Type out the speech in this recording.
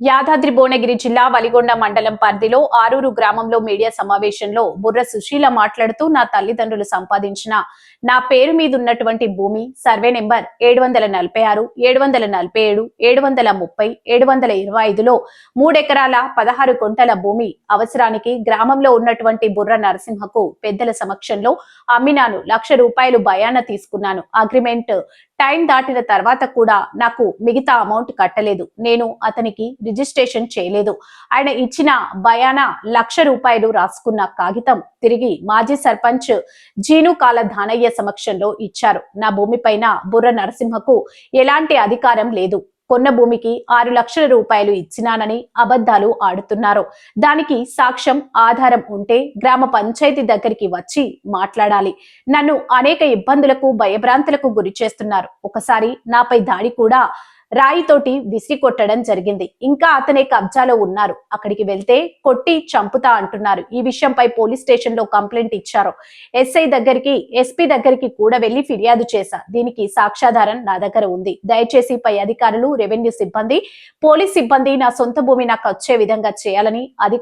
యాదాద్రి భువనగిరి జిల్లా వలిగొండ మండలం పరిధిలో ఆరూరు గ్రామంలో మీడియా సమావేశంలో బుర్ర సుశీల మాట్లాడుతూ నా తల్లిదండ్రులు సంపాదించిన నా పేరు మీద ఉన్నటువంటి భూమి సర్వే నెంబర్ ఏడు వందల నలభై ఆరు ఏడు వందల నలభై ఏడు ఏడు వందల ముప్పై ఏడు వందల ఇరవై ఐదులో మూడెకరాల పదహారు గుంటల భూమి అవసరానికి గ్రామంలో ఉన్నటువంటి బుర్ర నరసింహకు పెద్దల సమక్షంలో అమ్మినాను. లక్ష రూపాయలు భయాన తీసుకున్నాను. అగ్రిమెంట్ టైం దాటిన తర్వాత కూడా నాకు మిగతా అమౌంట్ కట్టలేదు. నేను అతనికి రిజిస్ట్రేషన్ చేయలేదు. ఆయన ఇచ్చిన భయాన లక్ష రూపాయలు రాసుకున్న కాగితం తిరిగి మాజీ సర్పంచ్ జీను కాల ధానయ్య సమక్షంలో ఇచ్చారు. నా భూమిపైన బుర్ర నరసింహకు ఎలాంటి అధికారం లేదు. కొన్న భూమికి ఆరు లక్షల రూపాయలు ఇచ్చినానని అబద్ధాలు ఆడుతున్నారు. దానికి సాక్ష్యం ఆధారం ఉంటే గ్రామ పంచాయతీ దగ్గరికి వచ్చి మాట్లాడాలి. నన్ను అనేక ఇబ్బందులకు భయభ్రాంతులకు గురి చేస్తున్నారు. ఒకసారి నాపై దాడి కూడా రాయితోటి విసిరి కొట్టడం జరిగింది. ఇంకా అతనే కబ్జాలో ఉన్నారు. అక్కడికి వెళ్తే కొట్టి చంపుతా అంటున్నారు. ఈ విషయంపై పోలీస్ స్టేషన్లో కంప్లైంట్ ఇచ్చారు. ఎస్ఐ దగ్గరికి ఎస్పీ దగ్గరికి కూడా వెళ్ళి ఫిర్యాదు చేశా. దీనికి సాక్ష్యాధారం నా దగ్గర ఉంది. దయచేసి పై అధికారులు రెవెన్యూ సిబ్బంది పోలీస్ సిబ్బంది నా సొంత భూమి నాకు వచ్చే విధంగా చేయాలని అధికారులు